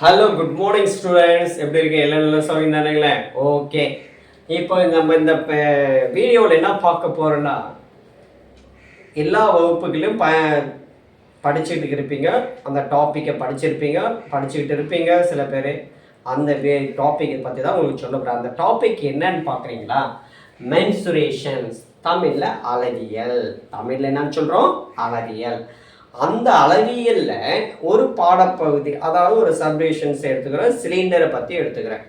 Hello good morning students எப்படி இருக்கீங்க? எல்லாம் நல்லா சொல்லியிருந்தானுங்களே ஓகே இப்போ நம்ம இந்த வீடியோவில் என்ன பார்க்க போகிறோன்னா எல்லா வகுப்புகளையும் ப படிச்சுக்கிட்டு இருப்பீங்க. அந்த டாப்பிக்கை படிச்சிருப்பீங்க. படிச்சுக்கிட்டு இருப்பீங்க சில பேர். அந்த டாப்பிக்கை பற்றி தான் உங்களுக்கு சொல்ல போகிறேன் அந்த டாபிக் என்னன்னு பார்க்குறீங்களா? மென்சுரேஷன்ஸ் தமிழில் அழகியல். தமிழில் என்னன்னு சொல்கிறோம் அழகியல். அந்த அளவியல்ல ஒரு பாடப்பகுதி அதாவது ஒரு சப்ரேஷன்ஸ் எடுத்துக்கிறேன் சிலிண்டரை பற்றி எடுத்துக்கிறேன்.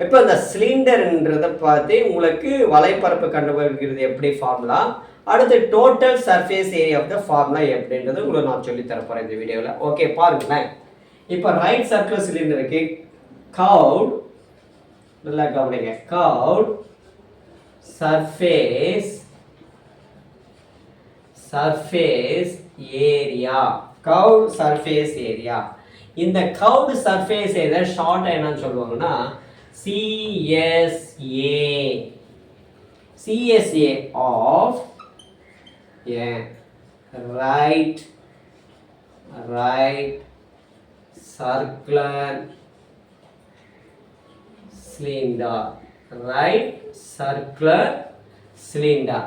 இப்போ இந்த சிலிண்டர்ன்றதை பார்த்து உங்களுக்கு வலைப்பரப்பு கண்டுபிடிக்கிறது எப்படி ஃபார்முலா அடுத்து total surface area of the formula எப்படின்றது உங்களுக்கு நான் சொல்லி தரப்போகிறேன் இந்த வீடியோவில் ஓகே பாருங்களேன். இப்போ ரைட் சர்க்கிள் சிலிண்டருக்கு கவுட் நல்லா கவனிங்க curved surface surface area. Curved surface area இந்த கவுட் சர்ஃபேஸ் ஏரியா ஷார்ட் என்னன்னு சொல்லுவாங்கன்னா CSA CSA of a right right circular cylinder right circular cylinder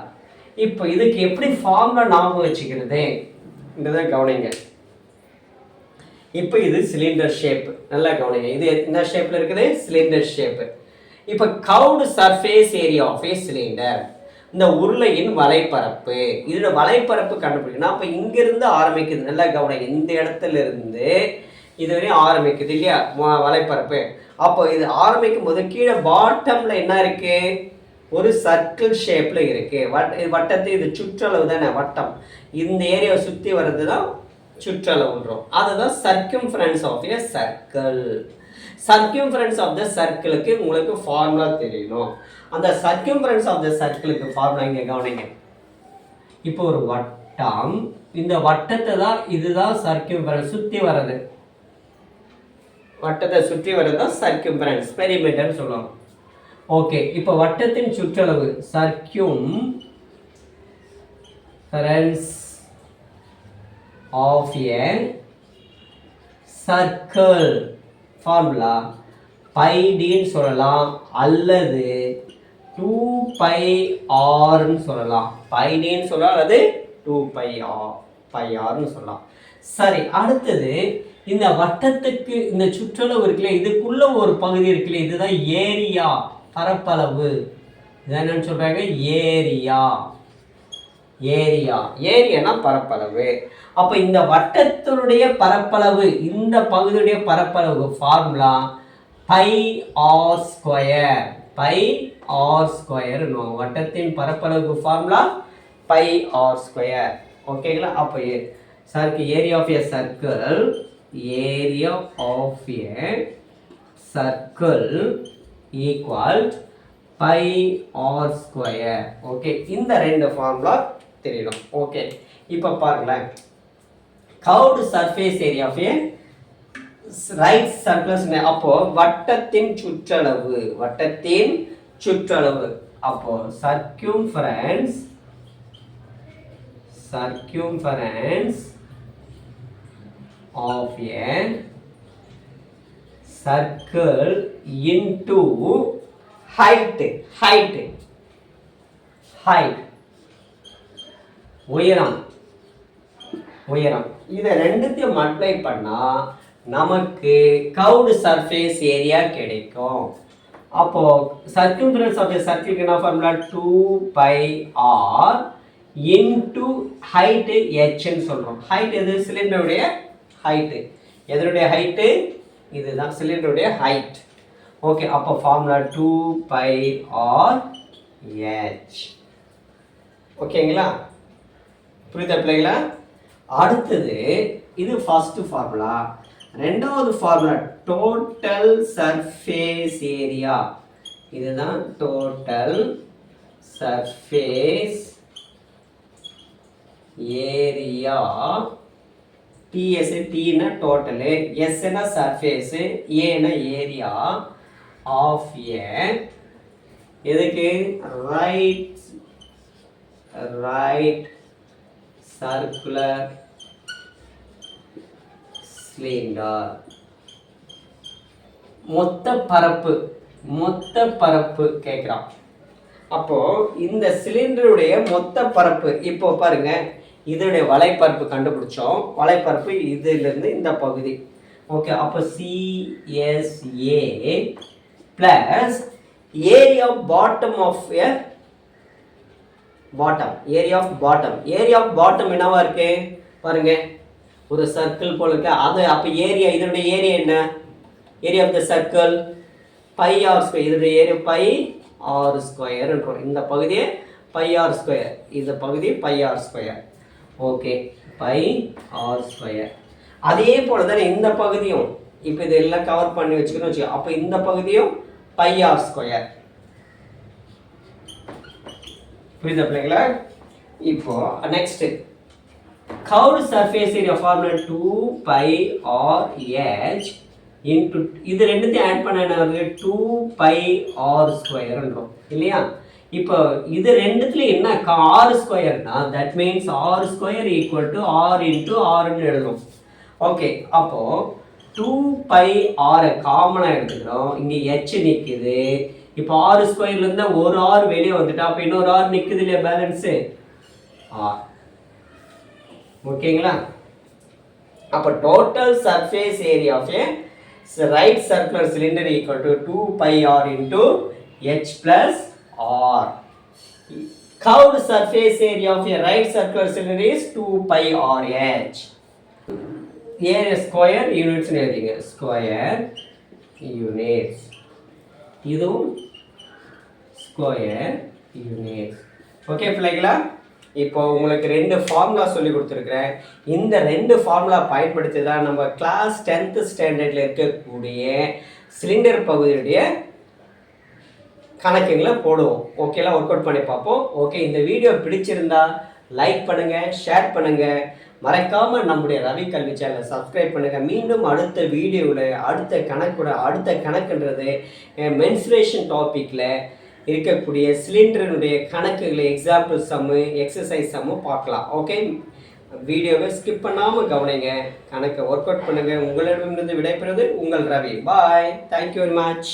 இப்போ இதுக்கு எப்படி ஃபார்முலா ஞாபகம் வச்சுக்கிறது? இதை கவனிங்க. இப்போ இது சிலிண்டர் ஷேப் நல்லா கவனிங்க. இது என்ன ஷேப்பில் இருக்குது? சிலிண்டர் ஷேப்பு இப்போ curved surface area of a cylinder இந்த உருளையின் வலைப்பரப்பு. இதோட வலைப்பரப்பு கண்டுபிடிக்கணும். அப்போ இங்கிருந்து ஆரம்பிக்குது. நல்லா கவனம் இந்த இடத்துல இருந்து இதுவரையும் ஆரம்பிக்குது இல்லையா? வலைப்பரப்பு. அப்போ இது ஆரம்பிக்கும் போது கீழே பாட்டமில் என்ன இருக்குது ஒரு சர்க்கிள் ஷேப்பில் இருக்குது வட் இது வட்டத்தை இது சுற்றளவு தானே வட்டம். இந்த ஏரியாவை சுற்றி வர்றது தான் சுற்றளவுன்றோம். அதுதான் friends of a circle circumference of the சர்க்கிளுக்கு உங்களுக்கு ஃபார்முலா தெரியணும். அந்த சர்க்கியூம்ஃபரன்ஸ் ஆஃப் த சர்க்கிளுக்கு ஃபார்முலா இங்கே கவனிங்க. இப்போ ஒரு வட்டம். இந்த வட்டத்தை தான் இதுதான் சர்க்கியூம்ஃபரன்ஸ் சுற்றி வர்றது. வட்டத்தை சுற்றி வர்றது தான் சர்க்கியூம்ஃபரன்ஸ் பெரிமீட்டர்னு சொல்லுவாங்க. ஓகே இப்போ வட்டத்தின் சுற்றளவு circumference of a circle formula pi டின்னு சொல்லலாம் அல்லது டூ பை ஆர்னு சொல்லலாம். பை டின்னு சொல்லலாம் அல்லது டூ பை ஆர் பை ஆர்னு சொல்லலாம். சரி அடுத்தது இந்த வட்டத்துக்கு இந்த சுற்றளவு இருக்குல்ல இதுக்குள்ள ஒரு பகுதி இருக்குல்ல இதுதான் ஏரியா பரப்பளவு. இது என்னன்னு சொல்கிறாங்க ஏரியா. ஏரியா. ஏரியானா பரப்பளவு. அப்போ இந்த வட்டத்தினுடைய பரப்பளவு இந்த பகுதியுடைய பரப்பளவு formula pi r square pi r square வட்டத்தின் பரப்பளவுக்கு ஃபார்முலா பை ஆர் ஸ்கொயர் ஓகேங்களா அப்போ circle area of a circle area of a circle equal pi r square okay இந்த ரெண்டு ஃபார்முலா தெரியணும் ஓகே இப்போ பாருங்களேன். Curved surface area of a right circles அப்போ வட்டத்தின் சுற்றளவு வட்டத்தின் சுற்றளவு. அப்போ circumference circumference of a circle into height. Height. Height. உயரம். உயரம். இதை ரெண்டுத்தையும் மல்டிப்ளை பண்ணா நமக்கு கவுடு சர்ஃபேஸ் ஏரியா கிடைக்கும். அப்போ சர்க்கிள் ஆஃப் சர்க்கிள் என்ன formula two pi r into height ஹெச்ன்னு சொல்கிறோம் ஹைட் எது? சிலிண்டருடைய ஹைட்டு எதனுடைய ஹைட்டு இதுதான் சிலிண்டருடைய ஹைட் ஓகே அப்போ formula two pi r h ஓகேங்களா புரியுதா பிள்ளைங்களா அடுத்தது இது ஃபர்ஸ்ட் ஃபார்முலா ரெண்டாவது ஃபார்முலா டோட்டல் சர்ஃபேஸ் ஏரியா இதுதான் டோட்டல் சர்ஃபேஸ் ஏரியா டிஎஸ் டினா டோட்டலு எஸ்னா சர்ஃபேஸு ஏனா ஏரியா ஆஃப் ஏ எதுக்கு? ரைட் ரைட் சர்க்குலர் சிலிண்டர் மொத்த பரப்பு மொத்த பரப்பு கேட்குறான் அப்போ இந்த சிலிண்டருடைய மொத்த பரப்பு இப்போ பாருங்க. இதனுடைய வலைப்பரப்பு கண்டுபிடிச்சோம். வலைப்பரப்பு இதிலிருந்து இந்த பகுதி. ஓகே அப்போ CSA plus area bottom of a bottom area of bottom area of bottom என்னவா இருக்கு? பாருங்க. ஒரு சர்க்கிள் போல இருக்கு. அது அப்போ ஏரியா இதனுடைய ஏரியா என்ன? Area of the circle pi r square இதனுடைய ஏரியா பை ஆர் ஸ்கொயர்ன்றோம் இந்த பகுதியே பை ஆர் ஸ்கொயர் இந்த பகுதி pi r square okay pi r square அதே போல தானே இந்த பகுதியும். இப்போ இதெல்லாம் கவர் பண்ணி வச்சுக்கணும் வச்சுக்கோ. அப்போ இந்த பகுதியும் பை ஆர் ஸ்கொயர் புரியுதா பிள்ளைங்களா? இப்போ next curved surface area formula two pi r H into இது ரெண்டுத்தையும் ஆட் பண்ண என்ன வருது? டூ பை ஆர் ஸ்கொயர்ன்றோம் இல்லையா? இப்போ இது ரெண்டுத்துல என்ன r ஸ்கொயர்னா that means r square equal to r into ஆர்னு எழுதணும் ஓகே அப்போ டூ பை ஆரை காமனாக எடுத்துக்கிறோம். இங்கே ஹெச் நிற்குது இப்போ ஆறு ஸ்கொயர்லேருந்து ஒரு ஆர் வெளியே வந்துட்டா அப்போ இன்னொரு ஆர் நிற்குது இல்லையா பேலன்ஸு ஆர் ஓகேங்களா? அப்போ total surface area of a right circular cylinder equal to two pi r into H plus r curved surface area of a right circular cylinder is 2 pi r h. Area square யூனிட்ஸ்னு எழுதிங்க. Square units இதுவும் square units okay பிள்ளைங்களா இப்போ உங்களுக்கு ரெண்டு formula சொல்லி கொடுத்துருக்குறேன். இந்த ரெண்டு ஃபார்முலா பயன்படுத்தி தான் நம்ம கிளாஸ் டென்த்து ஸ்டாண்டர்டில் இருக்கக்கூடிய சிலிண்டர் பகுதியுடைய கணக்குங்களை போடுவோம். ஓகேலாம் ஒர்க் அவுட் பண்ணி பார்ப்போம். ஓகே இந்த வீடியோ பிடிச்சிருந்தா லைக் பண்ணுங்கள் ஷேர் பண்ணுங்கள் மறைக்காமல் நம்முடைய ரவி கல்வி சேனலை சப்ஸ்கிரைப் பண்ணுங்கள் மீண்டும் அடுத்த வீடியோவில் அடுத்த கணக்கோட அடுத்த கணக்குன்றது மென்சுரேஷன் டாப்பிக்கில் இருக்கக்கூடிய சிலிண்டரினுடைய கணக்குகளை எக்ஸாம்பிள் சம்மு எக்ஸசைஸ் சம்மு பார்க்கலாம். ஓகே வீடியோவை ஸ்கிப் பண்ணாமல் கவனிங்க. கணக்கை ஒர்க் அவுட் பண்ணுங்கள் உங்களிடமிருந்து விடைபெறுவது உங்கள் Ravi. Bye thank you very much